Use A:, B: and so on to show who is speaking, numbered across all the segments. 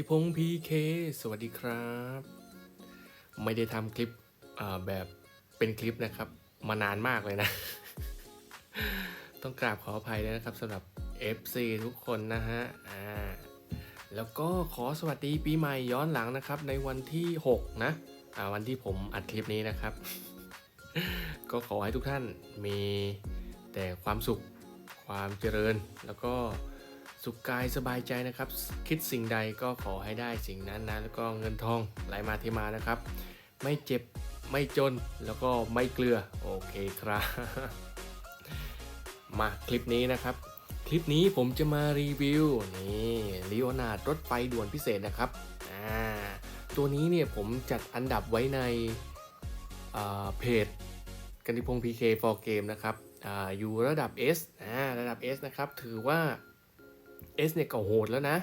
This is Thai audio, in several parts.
A: ติพงศ์พีเคสวัสดีครับ ไม่ได้ทำคลิปแบบเป็นคลิปนะครับ มานานมากเลยนะ ต้องกราบขออภัยด้วยนะครับสำหรับ FC ทุกคนนะฮะอ่าแล้วก็ขอสวัสดีปีใหม่ย้อนหลังนะครับ ในวันที่ 6 นะอ่าวันที่ผมอัดคลิปนี้นะครับ ก็ขอให้ทุกท่านมีแต่ความสุขความเจริญแล้วก็ สุขกายสบายใจนะครับ คิดสิ่งใดก็ขอให้ได้สิ่งนั้นนะแล้วก็เงินทองไหลมาเทมานะครับ ไม่เจ็บไม่จนแล้วก็ไม่เกลือโอเคครับ มาคลิปนี้นะครับ คลิปนี้ผมจะมารีวิวนี่ลีโอนาดรถไฟด่วนพิเศษนะครับอ่าตัวนี้เนี่ยผมจัดอันดับไว้ในเพจกันติพงศ์ PK for Game นะครับออยู่ระดับ S อ่าระดับ S นะครับ ถือว่า S เนี่ยก็โหดแล้วนะ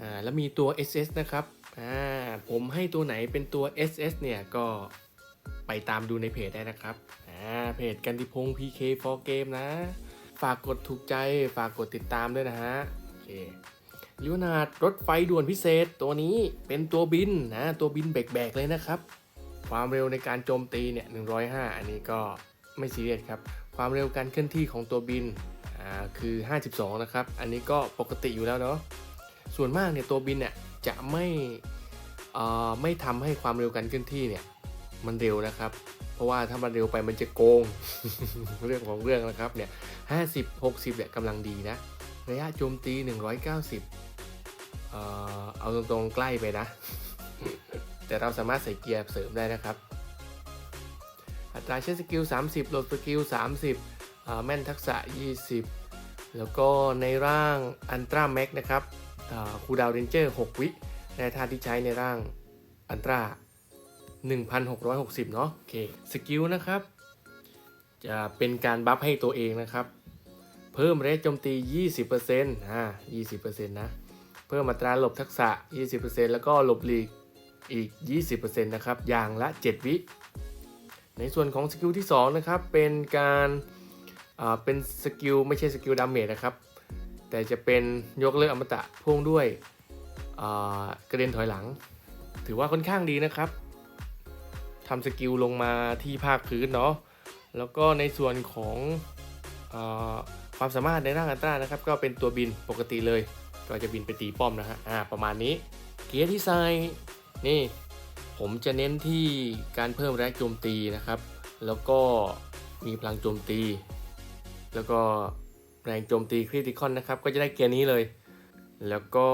A: อ่าแล้วมีตัว SS นะครับอ่าผมให้ตัวไหนเป็นตัว SS เนี่ยก็ไปตามดูในเพจได้นะครับอ่าเพจกันติพงศ์ PK for Game นะ ฝากกดถูกใจฝากกดติดตามด้วยนะฮะโอเคลิวนาดรถไฟด่วนพิเศษตัวนี้เป็นตัวบินนะตัวบินแบกๆเลยนะครับ ความเร็วในการโจมตีเนี่ย105 อันนี้ก็ไม่ซีเรียสครับ ความเร็วการเคลื่อนที่ของตัวบิน อ่าคือ 52 นะครับ อันนี้ก็ปกติอยู่แล้วเนาะส่วนมากเนี่ยตัวบินเนี่ยจะไม่อ่อไม่ทำให้ความเร็วการเคลื่อนที่เนี่ยมันเร็วนะครับ เพราะว่าถ้ามันเร็วไปมันจะโกงเรื่องของเรื่องนะครับเนี่ย50 60เนี่ยกำลังดีนะระยะโจมตี 190 เอ่อเอาตรงๆใกล้ไปนะ แต่เราสามารถใส่เกียร์เสริมได้นะครับ อัตราใช้สกิล 30โหลดสกิล 30 แม่นทักษะ 20 แล้วก็ในร่างอันตราแม็กนะครับคูดาวเรนเจอร์ 6 วิ ในท่าที่ใช้ในร่างอันตรา1660 เนาะโอเคสกิลนะครับ จะเป็นการบัฟให้ตัวเองนะครับ เพิ่มเระยะโจมตี 20%อ่า20%นะ เพิ่มอัตราหลบทักษะ 20%แล้วก็หลบหลีกอีก 20%นะครับ อย่างละ 7 วิ ในส่วนของสกิลที่ 2 นะครับ เป็นการ เป็นสกิลไม่ใช่สกิลดาเมจนะครับ แต่จะเป็นยกเลิกอมตะพ่วงด้วยกระเด็นถอยหลัง ถือว่าค่อนข้างดีนะครับทำสกิลลงมาที่ภาคพื้นเนาะแล้วก็ในส่วนของอความสามารถในร่างอันตรานะครับ ก็เป็นตัวบินปกติเลย ก็จะบินไปตีป้อมนะฮะอ่าประมาณนี้เกียร์ที่ใส่นี่ผมจะเน้นที่การเพิ่มแรงโจมตีนะครับ แล้วก็มีพลังโจมตี แล้วก็แรงโจมตีคริติคอนนะครับ ก็จะได้เกียร์นี้เลย แล้วก็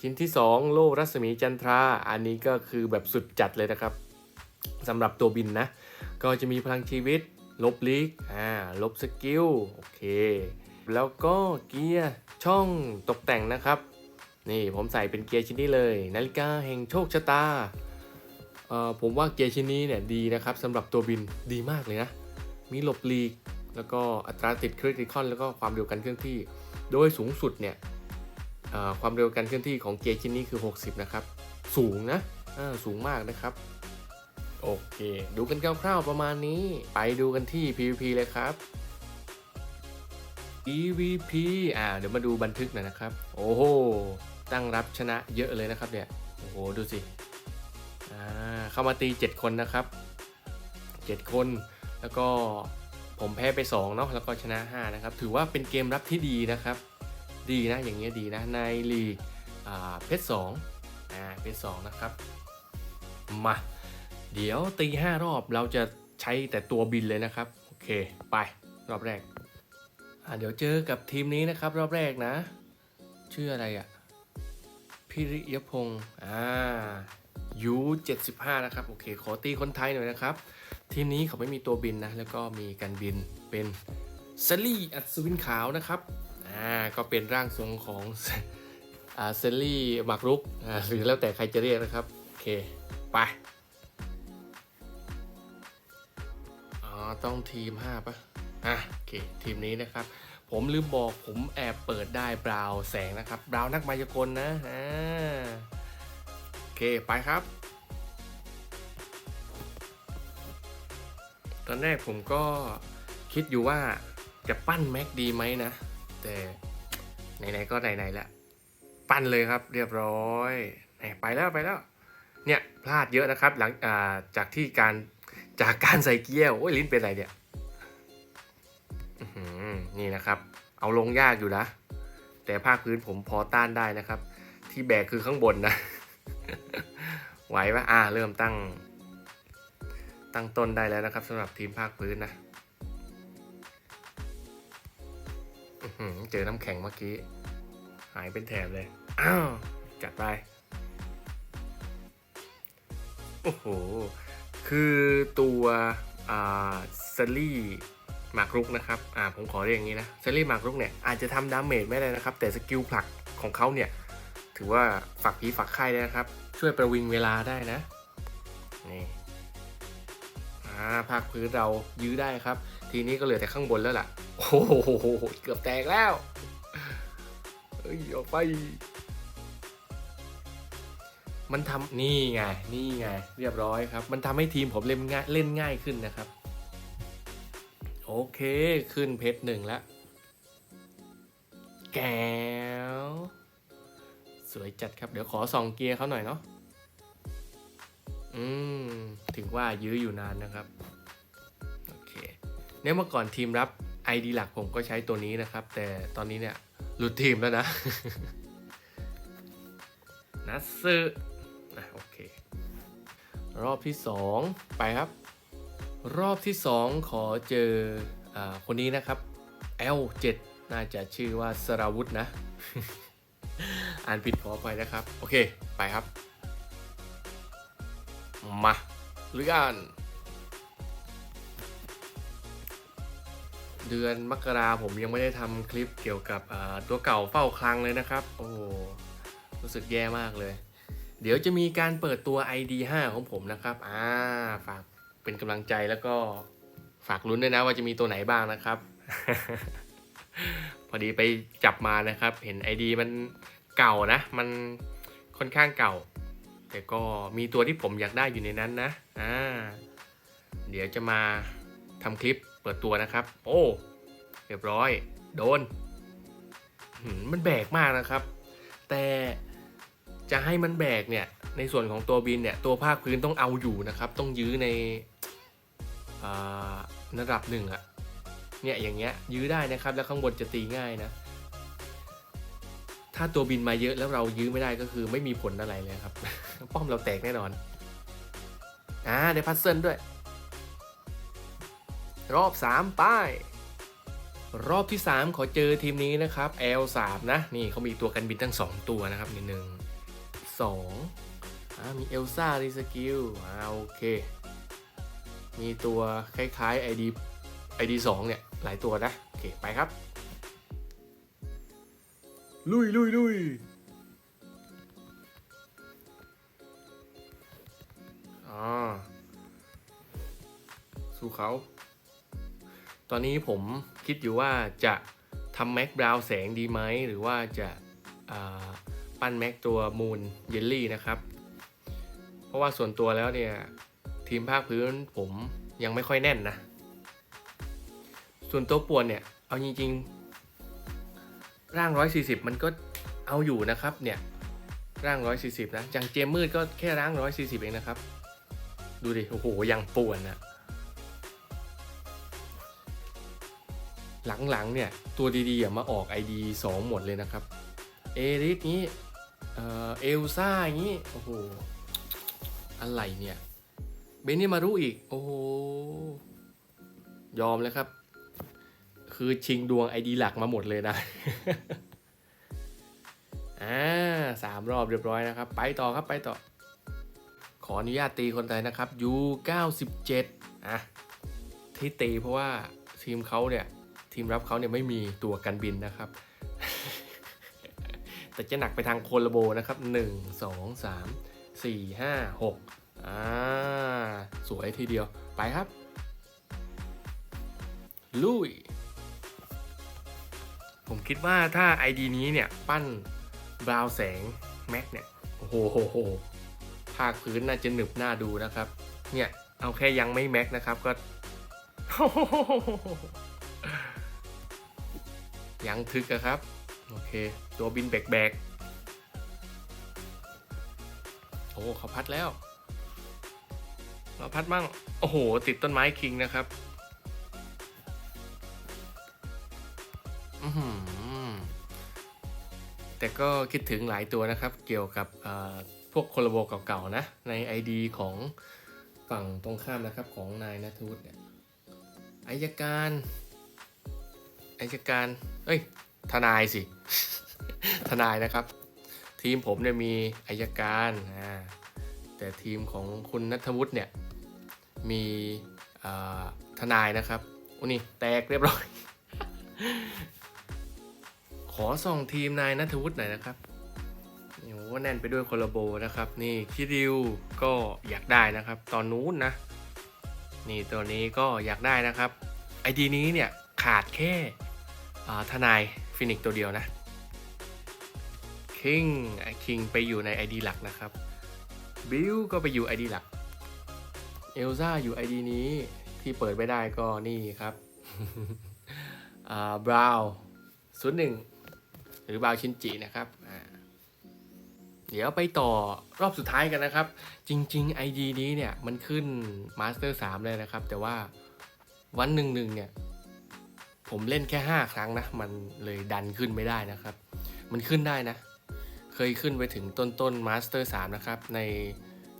A: ชิ้นที่ 2 โล่รัศมีจันทรา อันนี้ก็คือแบบสุดจัดเลยนะครับสำหรับตัวบินนะ ก็จะมีพลังชีวิต ลบลิกอ่าลบสกิล โอเค แล้วก็เกียร์ช่องตกแต่งนะครับ นี่ผมใส่เป็นเกียร์ชิ้นนี้เลย นาฬิกาแห่งโชคชะตาเอ่อผมว่าเกียร์ชิ้นนี้เนี่ยดีนะครับสำหรับตัวบินดีมากเลยนะ มีหลบลีก แล้วก็อัตราติดคริติคอนแล้วก็ความเร็วการเคลื่อนที่ โดยสูงสุดเนี่ยความเร็วการเคลื่อนที่ของเกียร์ชิ้นนี้คือ 60 นะครับ สูงนะสูงมากนะครับ โอเค ดูกันคร่าวๆประมาณนี้ ไปดูกันที่ PVP เลยครับ EVP อ่าเดี๋ยวมาดูบันทึกหน่อยนะครับ โอ้โห ตั้งรับชนะเยอะเลยนะครับเนี่ย โอ้โห ดูสิ อ่า เข้ามาตี 7 คนนะครับ 7 คน แล้วก็ ผมแพ้ไป2เนาะแล้วก็ชนะ5นะครับถือว่าเป็นเกมรับที่ดีนะครับ ดีนะอย่างเงี้ยดีนะในลีกอ่าเพชร2อ่าเพชร2นะครับมาเดี๋ยวตี5รอบเราจะใช้แต่ตัวบินเลยนะครับ โอเคไปรอบแรกอ่าเดี๋ยวเจอกับทีมนี้นะครับ รอบแรกนะ ชื่ออะไรอะ่ะพิริยพงศ์อ่ายู75 นะครับ โอเค ขอตีคนไทยหน่อยนะครับ ทีมนี้เขาไม่มีตัวบินนะแล้วก็มีการบินเป็นซลี่อัศวินขาวนะครับอ่าก็เป็นร่างทรงของอ่าเซลลี่หมากรุกอ่าหรือแล้วแต่ใครจะเรียกนะครับโอเคไปอ๋อต้องทีม5ปะอะโอเคทีมนี้นะครับ ผมลืมบอกผมแอบเปิดได้บราวแสงนะครับบราวนักมายากลนะอ่าโอเคไปครับ ตอนแรกผมก็คิดอยู่ว่าจะปั้นแม็กดีไหมนะ แต่ไหนๆก็ไหนๆแล้วปั้นเลยครับเรียบร้อยไปแล้วไปแล้วเนี่ยพลาดเยอะนะครับหลังาจากที่การจากการใส่เกียร์โอ้ยลิ้นเป็นไรเนี่ยนี่นะครับ เอาลงยากอยู่นะ แต่ภาคพื้นผมพอต้านได้นะครับ ที่แบกคือข้างบนนะ ไหวปะอ่า เริ่มตั้ง ตั้งต้นได้แล้วนะครับสำหรับทีมภาคพื้นนะเจอน้ำแข็งเมื่อกี้ หายเป็นแถบเลย อ้าว จัดไป โอ้โห คือตัวอ่าเซรี่หมากรุกนะครับ อ่า ผมขอเรียกอย่างนี้นะเซรี่หมากรุกเนี่ย อาจจะทำดาเมจไม่ได้นะครับ แต่สกิลผลักของเขาเนี่ย ถือว่าฝักผีฝักไข่ได้นะครับ ช่วยประวิงเวลาได้นะ นี่ อ่าภาคพื้นเรายื้อได้ครับ ทีนี้ก็เหลือแต่ข้างบนแล้วล่ะ โอ้โหเกือบแตกแล้วเอ้ยออกไป มันทำนี่ไงนี่ไงเรียบร้อยครับ มันทำให้ทีมผมเล่นง่ายเล่นง่ายขึ้นนะครับ โอเคขึ้นเพชรหนึ่งแล้วแก้วสวยจัดครับ เดี๋ยวขอส่องเกียร์เขาหน่อยเนาะ อืม ถึงว่ายื้ออยู่นานนะครับ โอเค เนี่ยเมื่อก่อนทีมรับ ID หลักผมก็ใช้ตัวนี้นะครับ แต่ตอนนี้เนี่ย หลุดทีมแล้วนะ นัสซึนะโอเค รอบที่ 2 ไปครับ รอบที่ 2 ขอเจออาคนนี้นะครับ L7 น่าจะชื่อว่าสราวุธนะ อ่านผิดขอไปนะครับ โอเค ไปครับ มาลุยกันเดือนมกราผมยังไม่ได้ทำคลิปเกี่ยวกับตัวเก่าเฝ้าคลังเลยนะครับ โอ้รู้สึกแย่มากเลย เดี๋ยวจะมีการเปิดตัว ID 5 ของผมนะครับอ่าฝากเป็นกำลังใจแล้วก็ฝากลุ้นด้วยนะว่าจะมีตัวไหนบ้างนะครับ พอดีไปจับมานะครับ เห็น ID มันเก่านะ มันค่อนข้างเก่า แต่ก็มีตัวที่ผมอยากได้อยู่ในนั้นนะอ่าเดี๋ยวจะมาทำคลิปเปิดตัวนะครับ โอ้เรียบร้อย โดนมมันแบกมากนะครับ แต่จะให้มันแบกเนี่ยในส่วนของตัวบินเนี่ยตัวภาคพื้นต้องเอาอยู่นะครับ ต้องยื้อในอ่าระดับหนึ่งอะเนี่ยอย่างเงี้ยยื้อได้นะครับ แล้วข้างบนจะตีง่ายนะ ถ้าตัวบินมาเยอะแล้วเรายื้อไม่ได้ก็คือไม่มีผลอะไรเลยครับ ป้อมเราแตกแน่นอน อ่าได้พัซเซิลด้วย รอบ 3 ป้าย รอบที่ 3 ขอเจอทีมนี้นะครับ L3 นะ นี่เขามีตัวกันบินทั้ง 2 ตัวนะครับนี่หนึ่งสองอ่ามีเอลซ่ารีสกิลอ่าโอเค มีตัวคล้ายๆ ID ID 2เนี่ย หลายตัวนะ โอเค ไปครับ ลุยลุยลุย อ่าสู้เขา ตอนนี้ผมคิดอยู่ว่าจะทำแม็กบราวแสงดีไหม หรือว่าจะาปั้นแม็กตัวมูนเยลลี่นะครับ เพราะว่าส่วนตัวแล้วเนี่ย ทีมภาคพื้นผมยังไม่ค่อยแน่นนะ ส่วนตัวป่วนเนี่ย เอาจริงๆ ร่าง 140 มันก็เอาอยู่นะครับเนี่ย ร่าง 140 นะจังเจมมืดก็แค่ร่าง 140 เองนะครับ ดูดิ โอ้โห ยังป่วนนะหลังๆ เนี่ย ตัวดีๆอะมาออก ID 2 หมดเลยนะครับ เอริสนี้เอ่อเอลซ่าอย่างนี้ โอ้โห อะไรเนี่ย เบนนี่มารู้อีก โอ้โห ยอมเลยครับ คือชิงดวง ID หลักมาหมดเลยนะ อ่าสามรอบเรียบร้อยนะครับ ไปต่อครับไปต่อ ขออนุญาตตีคนไทยนะครับ U97 อะที่ตีเพราะว่าทีมเขาเนี่ย ทีมรับเขาเนี่ยไม่มีตัวกันบินนะครับ แต่จะหนักไปทางโคลโบนะครับ 1 2 3 4 5 6อ่าสวยทีเดียวไปครับ ลุย ผมคิดว่าถ้า ID นี้เนี่ย ปั้นบราวแสง แม็กเนี่ย โอ้โหโหโห ภาคพื้นน่าจะหนึบหน้าดูนะครับ เนี่ยเอาแค่ยังไม่แม็กนะครับก็ยังทึกอะครับ โอเค ตัวบินแบกอ้เขาพัดแล้วเราพัดมั่ง โอ้โห ติดต้นไม้คิงนะครับแต่ก็คิดถึงหลายตัวนะครับ เกี่ยวกับ วกโคลโบเก่าๆนะ ใน ID ของฝั่งตรงข้ามนะครับของนายนัทวุฒิเนี่ยอายการอายการ เอ้ย ทนายสิ ทนายนะครับ ทีมผมเนี่ยมีอายการอ่าแต่ทีมของคุณนัทวุฒิเนี่ยมีทนายนะครับอุยนี่แตกเรียบร้อย ขอส่งทีมนายนัทวุฒิหน่อยนะครับ โอ้แน่นไปด้วยโคลาโบนะครับ นี่คิริวก็อยากได้นะครับ ตอนนู้นนะ นี่ตัวนี้ก็อยากได้นะครับไอดีนี้เนี่ยขาดแค่ทนายฟินิกตัวเดียวนะคิงคิงไปอยู่ใน ID หลักนะครับบิลก็ไปอยู่ ID หลักเอลซ่าอยู่ ID นี้ที่เปิดไม่ได้ก็นี่ครับบราว์ศูนย์หนึ่งหรือบราวชินจินะครับ เดี๋ยวไปต่อรอบสุดท้ายกันนะครับ จริง ๆ ID นี้เนี่ยมันขึ้น Master 3 เลยนะครับ แต่ว่าวันหนึ่งหนึ่งเนี่ย ผมเล่นแค่ 5 ครั้งนะ มันเลยดันขึ้นไม่ได้นะครับ มันขึ้นได้นะ เคยขึ้นไปถึงต้นต้นมาสเตอร์3นะครับ ใน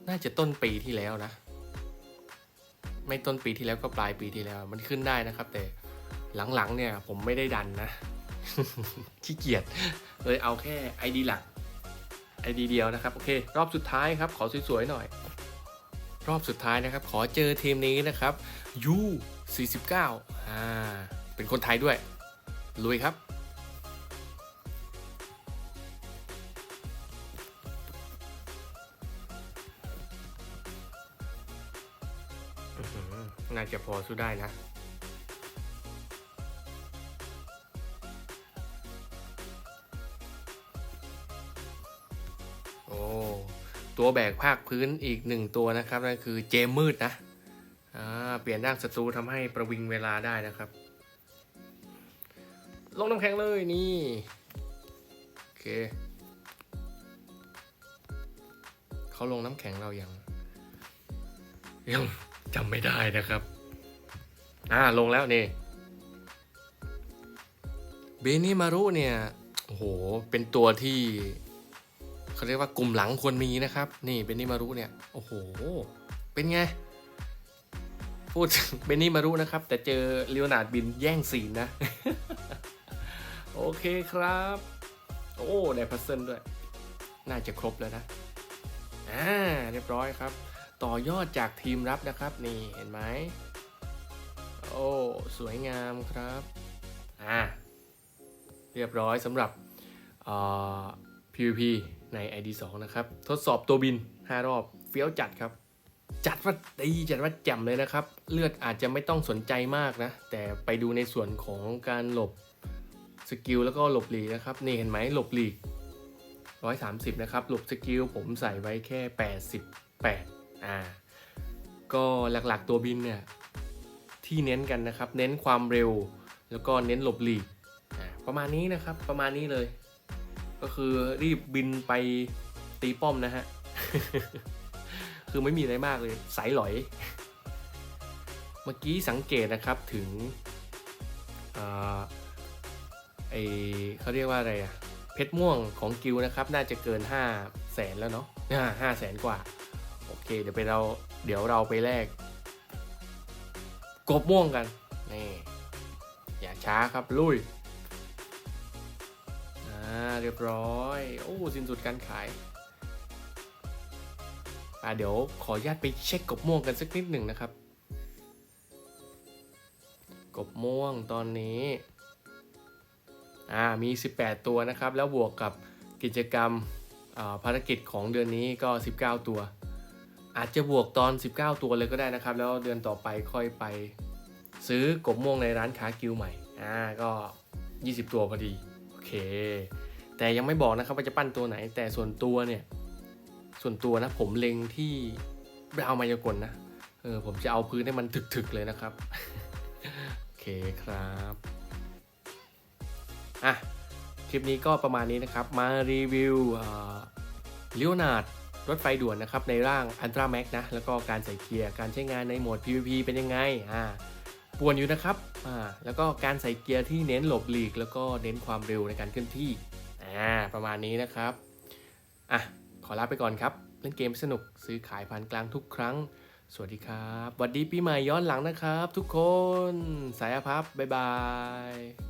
A: น่าจะต้นปีที่แล้วนะ ไม่ต้นปีที่แล้วก็ปลายปีที่แล้ว มันขึ้นได้นะครับ แต่หลังๆเนี่ยผมไม่ได้ดันนะขี้เกียจเลยเอาแค่ ID หลัก ID เดียวนะครับ โอเค รอบสุดท้ายครับ ขอสวยๆหน่อย รอบสุดท้ายนะครับ ขอเจอทีมนี้นะครับ U 49 อ่าเป็นคนไทยด้วย ลุยครับน่าจะพอสู้ได้นะ ตัวแบกภาคพื้นอีกหนึ่งตัวนะครับนั่นคือเจมมืดนะเปลี่ยนร่างศัตรูทำให้ประวิงเวลาได้นะครับ ลงน้ำแข็งเลยนี่โอเคเขาลงน้ำแข็งเรายังยังจำไม่ได้นะครับ อ่าลงแล้วนี่เบนิมารุเนี่ยโอ้โหเป็นตัวที่ เขาเรียกว่ากลุ่มหลังควรมีนะครับ นี่เบนิมารุเนี่ยโอ้โห เป็นไง พูดเบนนี่มารุนะครับ แต่เจอเลโอนาร์ดบินแย่งซีนนะ โอเคครับ โอ้ได้พัซเซิลด้วย น่าจะครบแล้วนะอ่าเรียบร้อยครับ ต่อยอดจากทีมรับนะครับ นี่เห็นไหมโอ้สวยงามครับอ่าเรียบร้อยสำหรับอ่อ PVP ใน ID 2 นะครับ ทดสอบตัวบิน 5 รอบ เฟี้ยวจัดครับ จัดว่าดีจัดว่าแจ่มเลยนะครับ เลือดอาจจะไม่ต้องสนใจมากนะ แต่ไปดูในส่วนของการหลบสกิลแล้วก็หลบหลีกนะครับ นี่เห็นไหมหลบหลีก 130 นะครับ หลบสกิลผมใส่ไว้แค่ 88 อ่า ก็หลักๆตัวบินเนี่ยที่เน้นกันนะครับ เน้นความเร็ว แล้วก็เน้นหลบหลีกอ่าประมาณนี้นะครับ ประมาณนี้เลย ก็คือรีบบินไปตีป้อมนะฮะ คือไม่มีอะไรมากเลยสายหลอย เมื่อกี้สังเกตนะครับถึงอ่าไอเขาเรียกว่าอะไรอะเพชรม่วงของกิวนะครับ น่าจะเกิน 5 0 0แสนแล้วเนาะห้าแสนกว่า โอเค เดี๋ยวไปเราเดี๋ยวเราไปแลกกบม่วงกันนี่อย่าช้าครับลุย อ่าเรียบร้อย โอ้สิ้นสุดการขายอ่าเดี๋ยวขออนุญาตไปเช็คกบม่วงกันสักนิดหนึ่งนะครับ กบม่วงตอนนี้อ่ามี 18 ตัวนะครับ แล้วบวกกับกิจกรรมภารกิจของเดือนนี้ก็ 19 ตัว อาจจะบวกตอน 19 ตัวเลยก็ได้นะครับ แล้วเดือนต่อไปค่อยไปซื้อกบม่วงในร้านค้ากิลใหม่อ่าก็ 20 ตัวพอดี เค แต่ยังไม่บอกนะครับว่าจะปั้นตัวไหน แต่ส่วนตัวเนี่ย ส่วนตัวนะผมเล็งที่บรามายากลนะ เออผมจะเอาพื้นให้มันถึกๆเลยนะครับ โอเคครับ อะ คลิปนี้ก็ประมาณนี้นะครับ มารีวิวเลโอนาดรถไฟด่วนนะครับในร่าง Ultra Max นะ แล้วก็การใส่เกียร์ การใช้งานในโหมด PVP เป็นยังไง อ่า ป่วนอยู่นะครับอ่าแล้วก็การใส่เกียร์ที่เน้นหลบหลีก แล้วก็เน้นความเร็วในการเคลื่อนที่อ่าประมาณนี้นะครับอะขอลาไปก่อนครับ เล่นเกมสนุกซื้อขายผ่านกลางทุกครั้ง สวัสดีครับสวัสดีปีใหม่ย้อนหลังนะครับ ทุกคน สายอภัพบ๊ายบาย